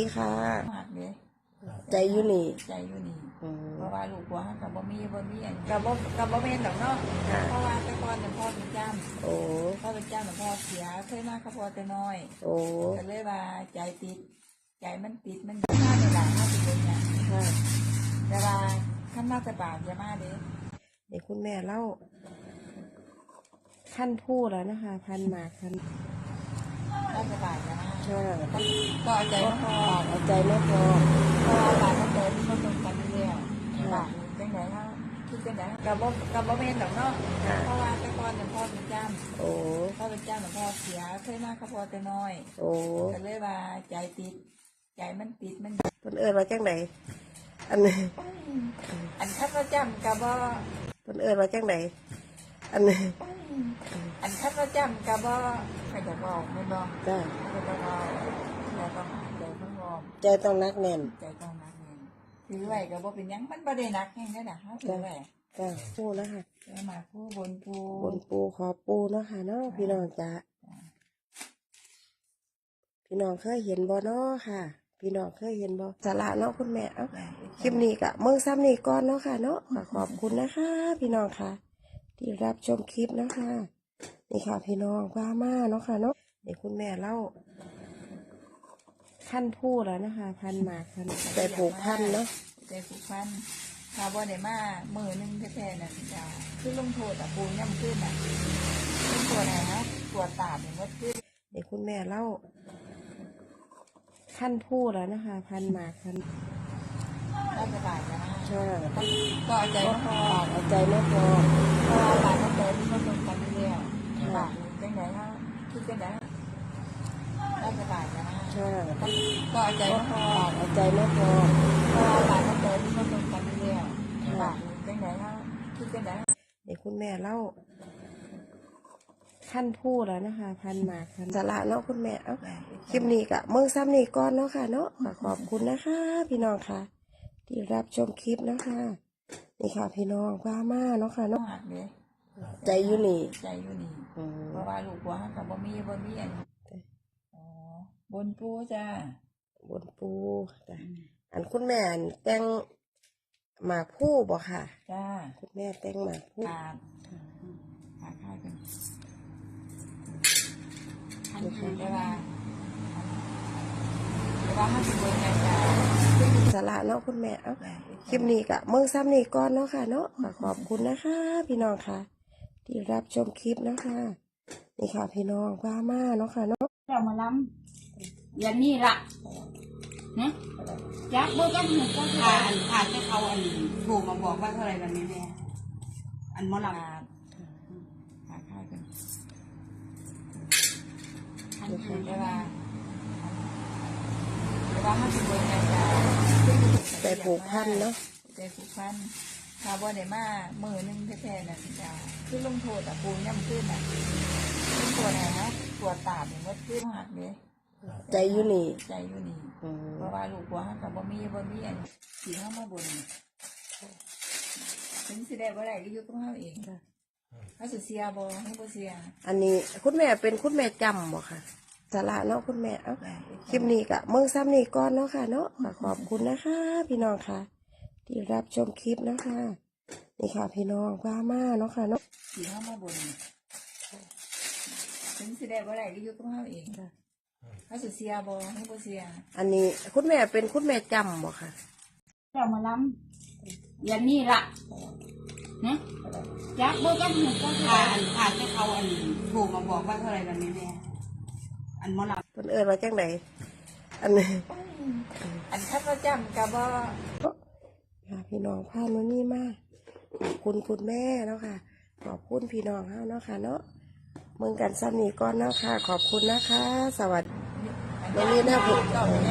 ดีค่ะมากเลยใจอยู่นี่ใจอยู่นี่อืมเพราะว่าลูกหัวเขากับบ่มีบ่มีอันกับบ่กับบ่แม่นดอกเนาะค่ะเพราะว่าแต่ก่อนเนี่ยพ่อเป็นจ้ำโอ้พ่อเป็นจ้ำแต่พ่อเสียเคยมากับพ่อแต่น้อย โอ้ก็เลยว่าใจติด ใจมันติดมันมาในหลังมาเป็นอย่างค่ะแต่ว่าขั้นมาแต่ปากจะมาเด้เดี๋ยวคุณแม่เล่าขั้นพูดแล้วนะคะพันหมากพันมาแต่ปากจะมาค่ะก็เอาใจไมาพอเอาใจไม่พอเพราะว่าปากมันเดินมันตรงกันเรื่อยๆปากจังไหนเขาคิดจังไหนกับบ่กับบ่แม่นดอกเนาะเพราะว่าแต่ก่อนเนี่ยพ่อเป็นจ้ำโอ้พ่อเป็นจ้าหลวงพ่อเสียเคยมากับพ่อแต่น้อย โอ้ก็เลยว่าใจติด ใจมันติดมันเพิ่นเอิ้นว่าจังไดอันนี้อันคัดว่าจำกับว่าเพิ่นเอิ้นว่าจังไดอันนี้ อันคัดว่าจำกับว่าใครจะบอกไม่บอกจ้าใครจะบอกใจต้องใจต้องบอกใจต้องนักแน่นใจต้องนักเงินถือไว้กับว่าเป็นหยังมันประเด็นนักแห่งนั้นนะเขาถือไว้จ้าพูดนะคะแล้วมาผู้บนผู้บนปูขอปูเนาะค่ะเนาะพี่น้องจ้าพี่น้องเคยเห็นบ่เนาะค่ะ พี่น้องเคยเห็นบ่สาระเนาะคุณแม่เอ้าคลิปนี้กะเมืองซ้ำนี่ก่อนเนาะค่ะเนาะก็ขอบคุณนะคะ พี่น้องค่ะ ที่รับชมคลิปนะคะนี่ค่ะพี่น้องว่ามาเนาะค่ะเนาะเดี๋ยวคุณแม่เล่าขั้นพูดแล้วนะคะ พันหมากพันใจผูกพันเนาะใจผูกพันถ้าบ่ได้มามือหนึงแท้ๆน่ะจะคือลงโทษอะปูย่ำขึ้นอะลงโทษอะไรนะตรวจตาเนี่ยมดขึ้นเดี๋ยวคุณแม่เล่าขั้นพูดแล้วนะคะ พันหมากพันได้สบายแล้วนะ ค่ก็เอาใจมาพอเอาใจไม่พอพราะว่าปากมันเดินมันตรงกันเรื่อยๆปากจังไหนเขาคิดจังไหนได้สบายนะค่ก็เอาใจมาพอปากเอาใจไม่พอพราะว่าปากมันเดินมันตรงกันเรื่อยๆปากจังไหนเขาคิดจังไหนเดี๋ยวคุณแม่เล่าขั้นพูดแล้วนะคะ พันหมากพันสาระเนาะคุณแม่ เอ้าคลิปนี้กะเมืองซ้ำนี่ก่อนเนาะค่ะเนาะขอบคุณนะคะ พี่น้องค่ะ ที่รับชมคลิปนะคะนี่ค่ะพี่น้องว่ามาเนาะค่ะต้องเนาะหักเลยใจอยู่นี่ใจอยู่นี่อืมเพราะว่าลูกหัวเขากับบ่มีบ่มีอันอ๋อบนปูจ้าบนปูจ้ะอันคุณแม่อันแต่งหมากผู้บ่ค่ะ จ้าคุณแม่แต่งหมากผู้ขาดขาดค่ายกันทันทีได้ว่าได้ว่าห้าสิบเปอร์เซ็นต์จ้า สาระเนาะคุณแม่เอ้าคลิปนี้กะเมืองซ้ำนี่ก่อนเนาะค่ะเนาะก็ขอบคุณนะคะ พี่น้องค่ะ ที่รับชมคลิปนะคะนี่ค่ะ พี่น้องว่ามาเนาะค่ะเนาะเรามาล้ำอย่างนี้ละนะจักเบอร์กันหนึ่งก็ผ่านผ่านให้เขาอันโทรมาบอกว่าเท่าไหร่แบบนี้แม่อันหมอลขาดขาดค่ายกันำทันทีได้ว่าได้ว่าห้าสิบเปอร์เซ็นต์จ้า ใจผูกพันเนาะใจผูกพันถ้าบ่ได้มามือหนึงแท้ๆน่ะจ้าคือลงโทษอะปูย่ำขึ้นอะลงโทษอะไรนะตรวจตาเนี่ยมดขึ้นหักเลยใจอยู่นี่ใจอยู่นี่อืมเพราะว่าลูกหัวเขากับบ่มีบ่มีอันสีเข้ามาบนถึงสิได้บ่ได้ก็อยู่กับเขาเองเขาสิเสียบ่ให้บ่เสีย อันนี้คุณแม่เป็นคุณแม่จำบ่ค่ะ สาระเนาะคุณแม่เอ้าคลิปนี้กะเมืองซ้ำนี่ก่อนเนาะค่ะเนาะก็ขอบคุณนะคะ พี่น้องค่ะ ที่รับชมคลิปนะคะนี่ค่ะ พี่น้องว่ามาเนาะค่ะเนาะสีเข้ามาบนถึงสิได้บ่ได้ก็อยู่กับเขาเองเขาสิเสียบ่ให้บ่เสีย อันนี้คุณแม่เป็นคุณแม่จำบ่ค่ะเรามาล้ำอย่างนี้ละนะจักเบอร์กันหนึ่งก็ผ่านผ่านให้เขาอันโทรมาบอกว่าเท่าไหร่แบบนี้แม่ อันหมอลำเพิ่นเอิ้นว่าจังไดอันนี้อันคัดว่าจำกับบ่ค่ะพี่น้องพาโนนี่มาขอบคุณคุณแม่เนาะค่ะ ขอบคุณพี่น้องเฮาเนาะค่ะเนาะเมืองกันซ้ำนี่ก่อนเนาะค่ะ ขอบคุณนะคะ สวัสดีบ่มีหน้าผม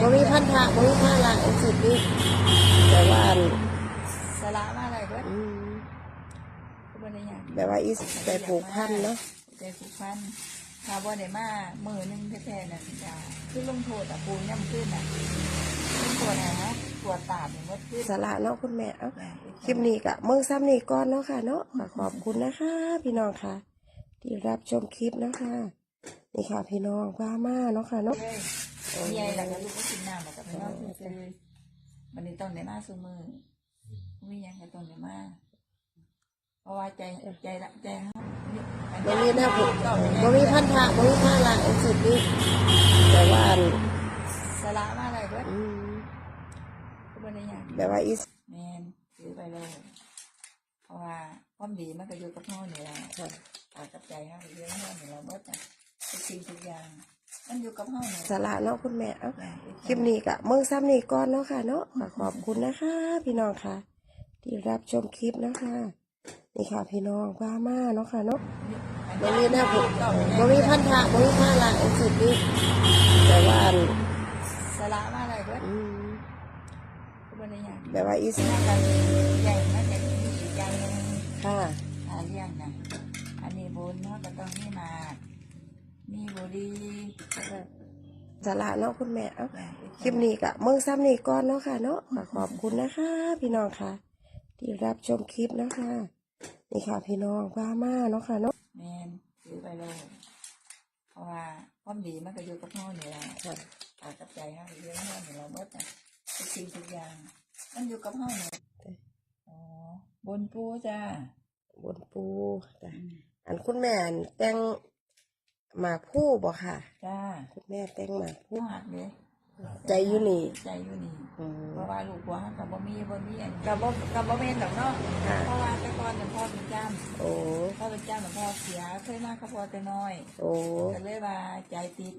บ่มีพันธะบ่มีผ้าละอันสุดนี้แต่ว่าอันสละมาอะไรเบิดอืมก็บ่ได้หยังแบบว่าอีใจผูกพันเนาะ ใจผูกพัน ถ้าบ่ได้มามือหนึงแท้ๆน่ะจ้าคือลงโทษอะปูย่ำขึ้นอะลงโทษอะไรนะตรวจตาเนี่ยมดขึ้นสาระเนาะคุณแม่เอ้าคลิปนี้กะเมืองซ้ำนี่ก่อนเนาะค่ะเนาะก็ขอบคุณนะคะ พี่น้องค่ะ ที่รับชมคลิปนะคะนี่ค่ะพี่น้องว่ามาเนาะค่ะเนาะเลยใหญ่แล้วก็ลูกก็กินน้ำแล้วก็ไปนอนซื่อๆวันนี้ต้องได้มาซุมือมีหยังก็ต้องได้มาเพราะว่าใจใจละใจเฮา บ่มีแนวผูกบ่มีพันธะบ่มีผ้าละอันสุดนี้แต่ว่าอันสละมาอะไรเบิดอืมก็บ่ได้หยังแบบว่าอีสแม่นซื้อไปเลย เพราะว่าความดีมันก็อยู่กับเฮานี่แหละค่ะตากับใจเฮาอยู่กับเฮานี่แหละเบิดน่ะทุกสิ่งทุกอย่าง มันอยู่กับเฮานี่สาระเนาะคุณแม่เอ้าแม่คลิปนี้กะเมืองซ้ำนี่ก่อนเนาะค่ะเนาะขอขอบคุณนะคะ พี่น้องค่ะ ที่รับชมคลิปนะคะนี่ค่ะพี่น้องว่ามาเนาะค่ะเนาะ บ่มีแนวผูกบ่มีพันธะบ่มีผ้าละอันสุดนี้แต่ว่าอันสละมาอะไรเบิดอืมก็บ่ได้หยังแบบว่าอีสน่ากันใหญ่น่าจะมีอีกอย่างหนึงค่ะหาเลี้ยงนะอันนี้บุญเนาะก็ต้องมีหมากมีบุหรีสาระเนาะคุณแม่เอ้าแม่คลิปนี้กะเมืองซ้ำนี่ก่อนเนาะค่ะเนาะขอขอบคุณนะคะ พี่น้องค่ะ ที่รับชมคลิปนะคะ นี่ค่ะพี่น้องว่ามาเนาะค่ะเนาะแม่นซื้อไปเลย เพราะว่าความดีมันก็อยู่กับเฮานี่แหละค่ะตากับใจเฮาอยู่กับเฮานี่แหละเบิดน่ะทุกสิ่งทุกอย่างมันอยู่กับเฮานี่อ๋อบนปูจ้าบนปูจ้ะอันคุณแม่อันแต่งหมากผู้บ่ค่ะ จ้า คุณแม่แต่งหมากผู้ผู้หักเด้ ใจอยู่นี่ใจอยู่นี่อืม เพราะว่าลูกหัวเขากับบ่มีบ่มีอันกับบ่กับบ่แม่นดอกเนาะค่ะ เพราะว่าแต่ก่อนเนี่ยพ่อเป็นจ้ำโอ้พ่อเป็นเจ้าหลวงพ่อเสียเคยมากับพ่อแต่น้อยโอ้ ก็เลยว่าใจติด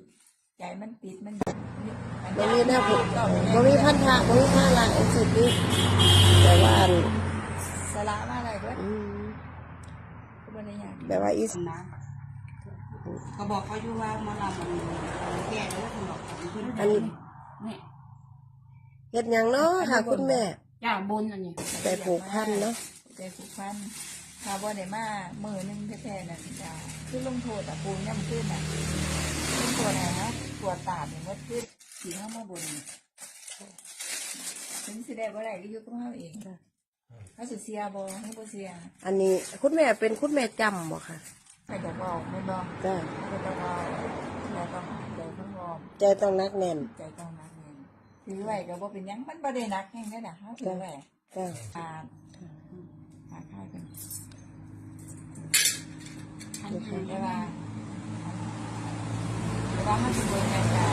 ใจมันติดมันบ่มีแนวผูกบ่มีพันธะบ่มีผ้าละอันสุดนี้แต่ว่าอันสละมาอะไรเบิดอืมก็บ่ได้หยังแบบว่าอีสนะก็บอกเขาอยู่ว่ามาลำมันแก่แล้วคุณบอกคุณอันนี้เนี่ย เฮ็ดหยังเนาะค่ะ คุณแม่จ้าบนอันนี้ไปผูกพันเนาะใจผูกพันถ้าบ่ได้มามื้อหนึงแท้ๆนั่นจะคือลงโทษอะปูย่ำขึ้นน่ะลงโทษไหนฮะตัวตาดนี่หมดขึ้นสิเฮามาบนถึงสิได้บ่ได้ก็อยู่กับเฮาเองเขาสิเสียบ่ให้บ่เสียอันนี้คุณแม่เป็นคุณแม่จำบ่ค่ะใครจะเว้าแม่นบ่จ้าใจต้องเอาใจต้องหายใจต้องรอมใจต้องนักแน่น ใจต้องนักเงิน ถือไว้ก็บ่เป็นหยังมันบ่ได้หนักแห้งได้อน่ะเฮาถือไว้จ้าอ่าหาค่ายกันอันนี้แต่ว่าแต่ว่าเฮาสิบ่ยังจะ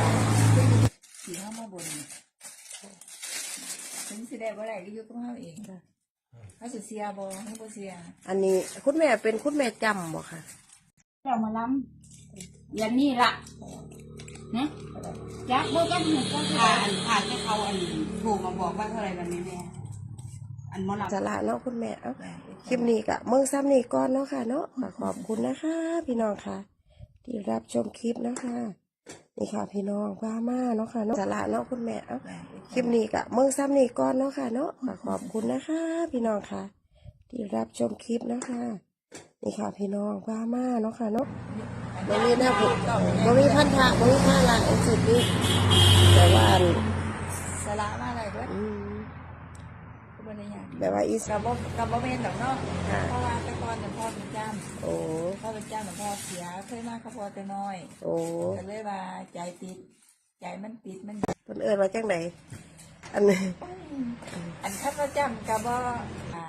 สิเฮามาบนถึงสิได้บ่ได้ก็อยู่กับเฮาเองเฮาสิเสียบ่ให้บ่เสียอันนี้คุณแม่เป็นคุณแม่จำบ่ค่ะเรามาล้ำยันนี่ละ นะจักเบอร์กันหนึ่งก็ผ่าอันผ่าที่เขาอันโทรมาบอกว่าเท่าไหรวันนี้แม่อันมอลำสาระเนาะคุณแม่เอ้าคลิปนี้กะเมืองซ้ำนี่ก่อนเนาะค่ะเนาะขอขอบคุณนะคะ พี่น้องค่ะ ที่รับชมคลิปนะคะนี่ค่ะพี่น้องว่ามาเนาะค่ะเนาะสาระเนาะคุณแม่เอ้าคลิปนี้กะเมืองซ้ำนี่ก่อนเนาะค่ะเนาะขอขอบคุณนะคะ พี่น้องค่ะ ที่รับชมคลิปนะคะนี่ค่ะพี่น้องว่ามาเนาะค่ะเนาะ บ่มีแนวผูกบ่มีพันธะบ่มีผ้าละอันสุดนี้แต่ว่าอันสละมาอะไรเบิดอืมก็บ่ได้หยังแบบว่าอีสกับบ่กับบ่แม่นดอกเนาะค่ะเพราะว่าแต่ก่อนเนี่ยพ่อเป็นจ้ำโอ้พ่อเป็นเจ้าหลวงพ่อเสียเคยมากับพ่อแต่น้อย โอ้ก็เลยว่าใจติด ใจมันติดมันเพิ่นเอิ้นว่าจังไดอันนี้อันข้าพเจ้ากับว่าอ่า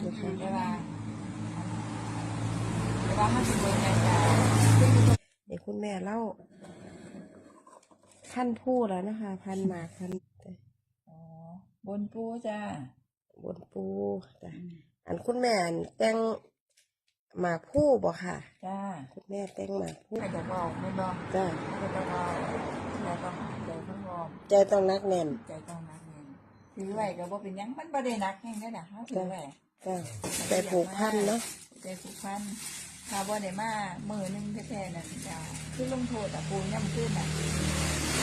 อันนี้แต่ว่าแต่ว่าถ้าเป็นคนยังจะนี่คุณแม่เล่าพันผู้แล้วนะคะ พันหมากพันอ๋อบนปูจ้าบนปูจ้ะอันคุณแม่อันแต่งหมากผู้บ่ค่ะ จ้าคุณแม่แต่งหมากผู้ใครจะบอกไม่บอกจ้ะใครจะบอกใจต้องหายใจต้องรอมใจต้องนักแน่นใจต้องนักเงินถือไว้ก็บ่เป็นหยังมันบ่ได้หนักแห้งได้อน่ะเฮาถือไว้ จ้ะใจผูกพันเนาะใจผูกพันถ้าบ่ได้มามือหนึงแท้ๆนั่นจะคือลงโทษอะปูย่ำขึ้นอะ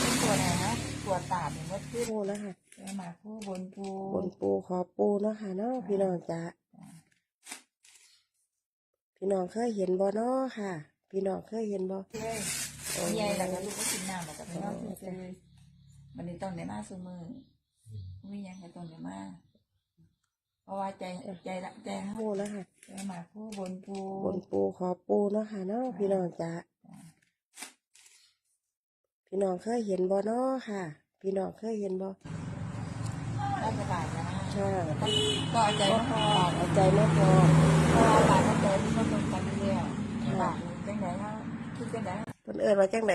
ลงโทษไหนฮะตัวตาดนี่หมดขึ้นผู้นะคะแล้วมาผู้บนปูบนปูขอปูเนาะค่ะเนาะพี่น้องจ้ะพี่น้องเคยเห็นบ่เนาะค่ะ พี่น้องเคยเห็นบ่เอ้ยใหญ่แล้วก็ลูกก็กินน้ำแล้วก็ไปนอนซื่อๆวันนี้ต้องได้มาซุมือมีหยังก็ต้องได้มา เพราะว่าใจใจละใจเฮาปูนะคะแล้วมาผู้บนผู้บนปูขอปูเนาะค่ะเนาะพี่น้องจ้ะพี่น้องเคยเห็นบ่เนาะค่ะ พี่น้องเคยเห็นบ่รัฐบาลนะค่ะก็เอาใจมาพอเอาใจไม่พอเพราะว่าบาทมันเจอที่มันตรงกันเรื่อยๆบาทจังไหนเขาคิดจังไหนเพิ่นเอิ้นว่าจังได